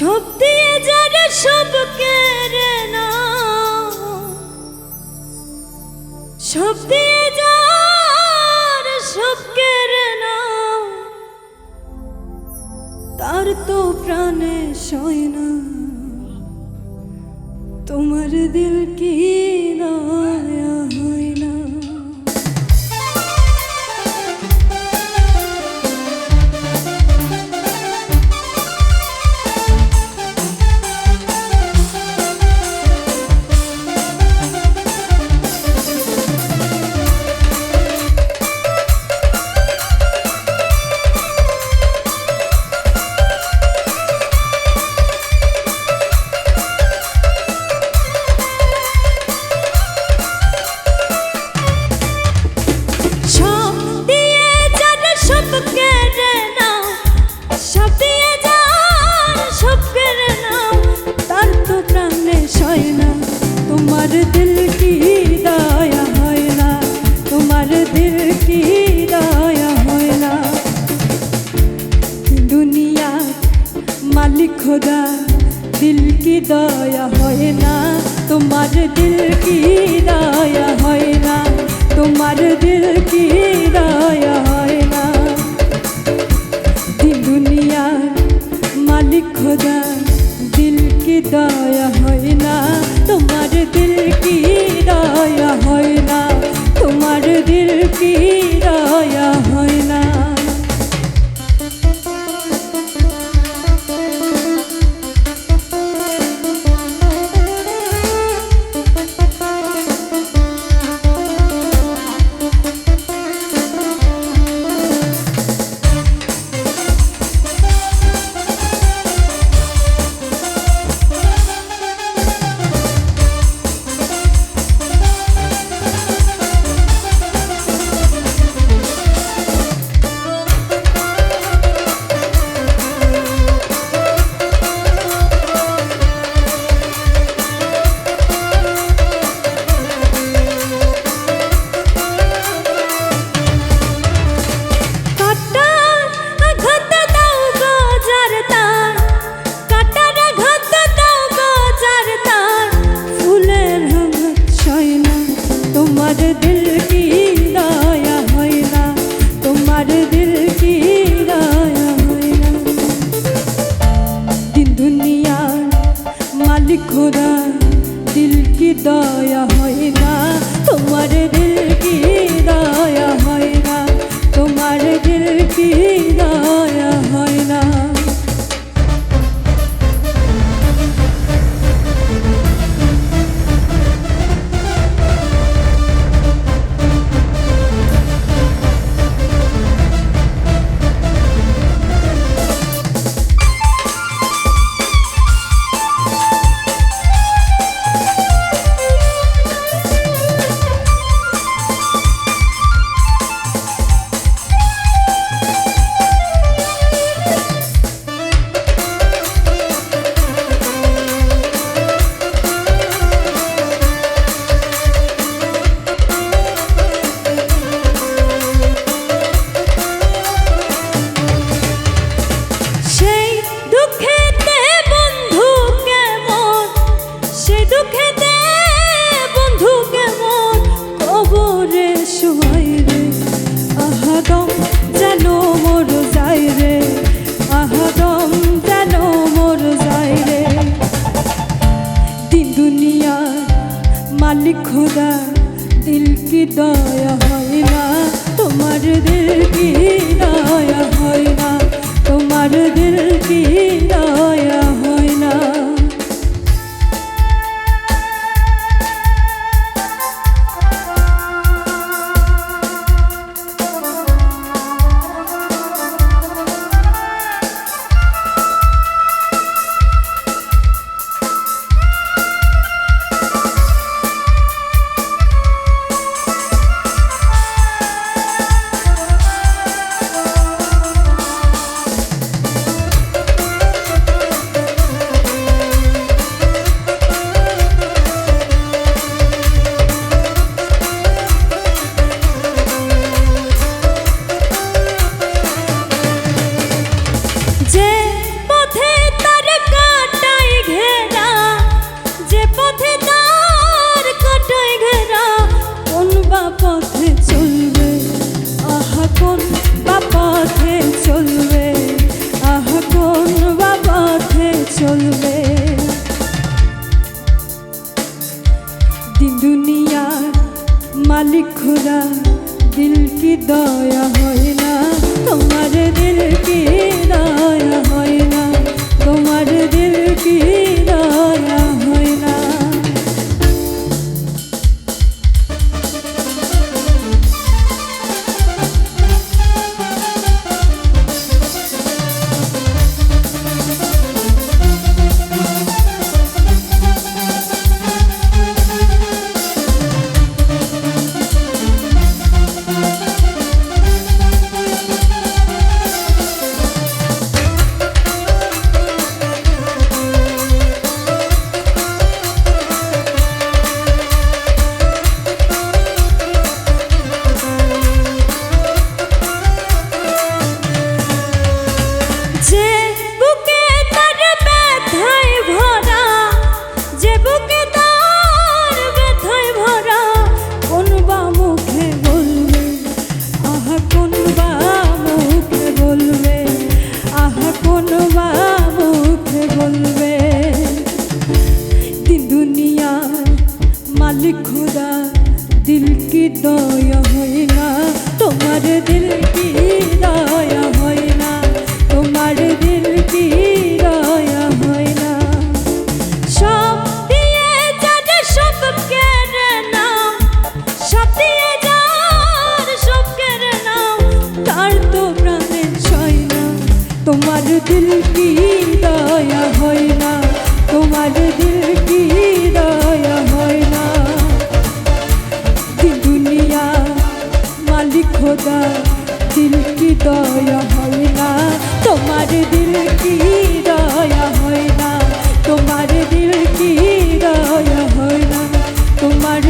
সব দিয়ে যারা সব কেড়ে না। সব দিয়ে যার সব কেড়ে না। তার তো প্রাণে সয় না। তোমার দিল তোমার দিল কি দয়া হয় তোমার দিল কি দয়া হয় দুনিয়া মালিক খোদা, দিল দয়া হয় তোমার দিল কি দয়া তোমার দিল কি দয়া হয় দিল মালিক খোদা, দিল কি দয়া হয় না? দিল কি দয়া মালিক খোদা দিল কি দয়া হয় না? মালিক খোদা, দিল কি দয়া হয় না? তোমার দিল কি দয়া হয় না? তোমার দিল কি দয়া खुदा दिल की दया। দিল কি দয়া হয় না? তোমার দিল কি দয়া হয় না? দুনিয়া মালিক খোদা, দিল কি দয়া হয় না? তোমার দিল কি দয়া হয় না? তোমার দিল কি দয়া হয় না? তোমার